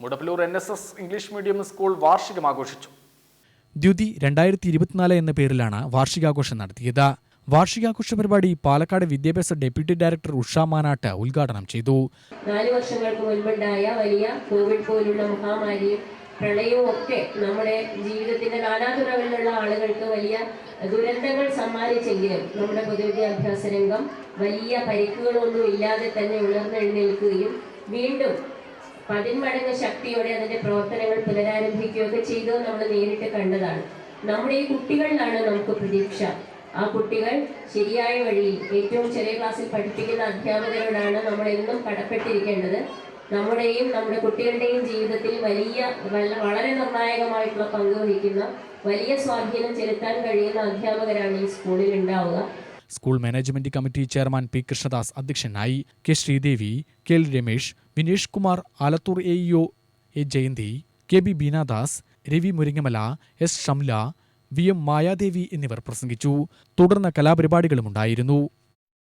Mudappallur N S S English medium school വാർഷികം ആഘോഷിച്ചു ദ്യുതി രണ്ടായിരത്തി ഇരുപത്തിനാല് എന്ന പേരിലാണ് വാർഷികാഘോഷം നടത്തിയത്. വാർഷികാഘോഷ പരിപാടി പാലക്കാട് വിദ്യാഭ്യാസ ഡെപ്യൂട്ടി ഡയറക്ടർ ഉഷ മാനാട്ട് ഉദ്ഘാടനം ചെയ്തു. നാല് വർഷങ്ങൾക്ക് മുൻപുണ്ടായ വലിയ കോവിഡ് പോലുള്ള മഹാമാരിയും പ്രളയവും ഒക്കെ നമ്മുടെ ജീവിതത്തിന്റെ നാനാതുറകളിലുള്ള ആളുകൾക്ക് വലിയ ദുരന്തങ്ങൾ സമ്മാനിച്ചെങ്കിലും നമ്മുടെ പൊതുവിദ്യാഭ്യാസ രംഗം വലിയ പരിക്കുകളൊന്നും ഇല്ലാതെ തന്നെ ഉയർന്നെഴുന്നേൽക്കുകയും വീണ്ടും പതിന്മടങ്ങ് ശക്തിയോടെ അതിന്റെ പ്രവർത്തനങ്ങൾ പുനരാരംഭിക്കുകയൊക്കെ ചെയ്തത് നമ്മൾ നേരിട്ട് കണ്ടതാണ്. നമ്മുടെ ഈ കുട്ടികളിലാണ് നമുക്ക് പ്രതീക്ഷ. ആ കുട്ടികൾ ശരിയായ വഴിയിൽ ഏറ്റവും ചെറിയ ക്ലാസ്സിൽ പഠിപ്പിക്കുന്ന അധ്യാപകരോടാണ് നമ്മൾ എന്നും കടപ്പെട്ടിരിക്കേണ്ടത്. നമ്മുടെയും നമ്മുടെ കുട്ടികളുടെയും ജീവിതത്തിൽ വലിയ വളരെ നിർണായകമായിട്ടുള്ള പങ്ക് വഹിക്കുന്ന വലിയ സ്വാധീനം ചെലുത്താൻ കഴിയുന്ന അധ്യാപകരാണ് ഈ സ്കൂളിൽ ഉണ്ടാവുക. School management committee chairman P Krishnadas അധ്യക്ഷനായി K Sreedevi K L Ramesh Vinesh Kumar Alathur A E O A Jayanthi K B Beenadas Ravi Muringamala S Shamla V M Mayadevi എന്നിവർ പ്രസംഗിച്ചു. തുടർന്ന് കലാപരിപാടികളുമുണ്ടായിരുന്നു